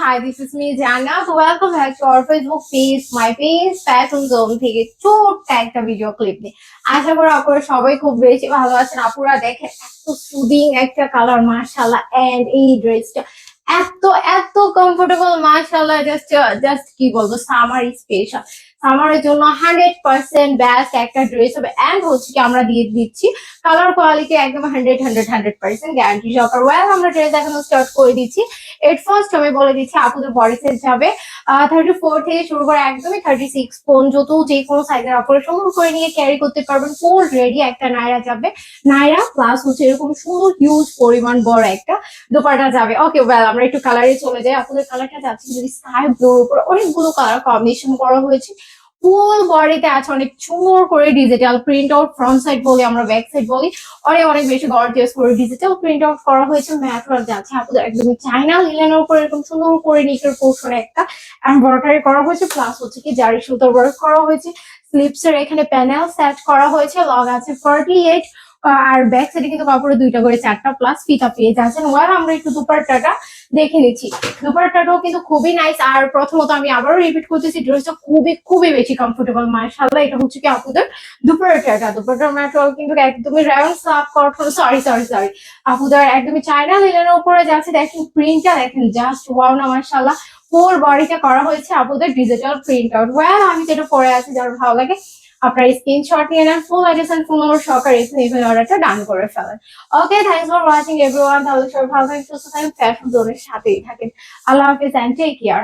hi, this is me, Jannat. Welcome back to our Facebook page, my page, Fashion Zone থেকে ছোট্ট একটা video clip নিয়ে। আশা করি আপনারা সবাই খুব বেশি ভালো আছেন। আপুরা দেখেন এত সুদিং একটা কালার মার্শাল্লাহ এন্ড এই ড্রেসটা এত এত কমফোর্টেবল মার্শাল্লাহ জাস্ট জাস্ট কি বলব সামার স্পেশাল সামারের জন্য হান্ড্রেড পার্সেন্ট বেস্ট একটা ড্রেস হবে। এন্ড হচ্ছে কি আমরা দিয়ে দিচ্ছি কালার কোয়ালিটি একদম hundred hundred hundred percent guarantee সহকার। Well আমরা ড্রেস দেখানো স্টার্ট করে দিচ্ছি। এট ফার্স্ট আমি বলে দিচ্ছি আপুদের বডি সাইজ যাবে। থার্টি ফোর থেকে শুরু করে একদমই থার্টি সিক্স পর্যন্ত যে কোনো সাইজের অপারে সুন্দর করে নিয়ে ক্যারি করতে পারবেন। ফুল রেডি একটা নাইরা যাবে। নাইরা প্লাস হচ্ছে এরকম সুন্দর হিউজ পরিমাণ বড় একটা দোপাটা যাবে। ওকে ওয়েল আমরা একটু কালারে চলে যাই। আপনাদের কালারটা যাচ্ছে যদি স্কাই ব্লুর উপরে অনেকগুলো কালার কম্বিনেশন করা হয়েছে। ফুল বডিতে আছে, অনেক সুন্দর করে digital print out front side বলি আমরা ব্যাক সাইড বলি। অনেক অনেক বেশি গর্জিয়াস করে ডিজিটাল প্রিন্ট আউট করা হয়েছে। ম্যাটওয়ার যাচ্ছে আপনাদের একদমই চাইনা লিলেনের উপর এরকম সুন্দর করে নিকের পোর্শনে একটা এমব্রয়ডারি করা হয়েছে। প্লাস হচ্ছে কি, জারি সুতার ওয়ার্ক করা হয়েছে। স্লিপস এর এখানে প্যানেল সেট করা হয়েছে লগ আছে ফর্টি এইট আর ব্যাক সাইডে কিন্তু কাপড়ে দুইটা করে, চারটা প্লাস ফিতা পেয়ে যাচ্ছেন। ওয়ার আমরা একটু দুপাট্টাটা দেখে নিচ্ছি। দুপাট্টাটাও কিন্তু খুবই নাইস আর প্রথমত আমি আবারও রিপিট করতেছি ড্রেসটা খুবই খুবই বেশি কমফোর্টেবল মার্শাল্লাহ এটা হচ্ছে কি আপুদের দুপাট্টাটা দুপাট্টার ম্যাটেরিয়াল কিন্তু একদমই রাউন্ড সাফ কটন সরি সরি সরি আপুদের একদমই চায়না লিলেনের উপরে যাচ্ছে। দেখেন প্রিন্টটা দেখেন জাস্ট ওয়াও না মার্শাল্লাহ ফুল বডিটা করা হয়েছে আপুদের ডিজিটাল প্রিন্ট আউট ওয়েল আমি যেটা পরে আছি, যার ভালো লাগে আপনার স্ক্রিনশট নিয়ে নেন full address and phone number সহকারে এখানে অর্ডারটা ডান করে ফেলেন। Okay thanks for watching everyone তাহলে সবাই ভালো থাকেন, সুস্থ থাকেন ফ্যাশন জোনের সাথেই থাকেন। আল্লাহ হাফিজ এন্ড টেক কেয়ার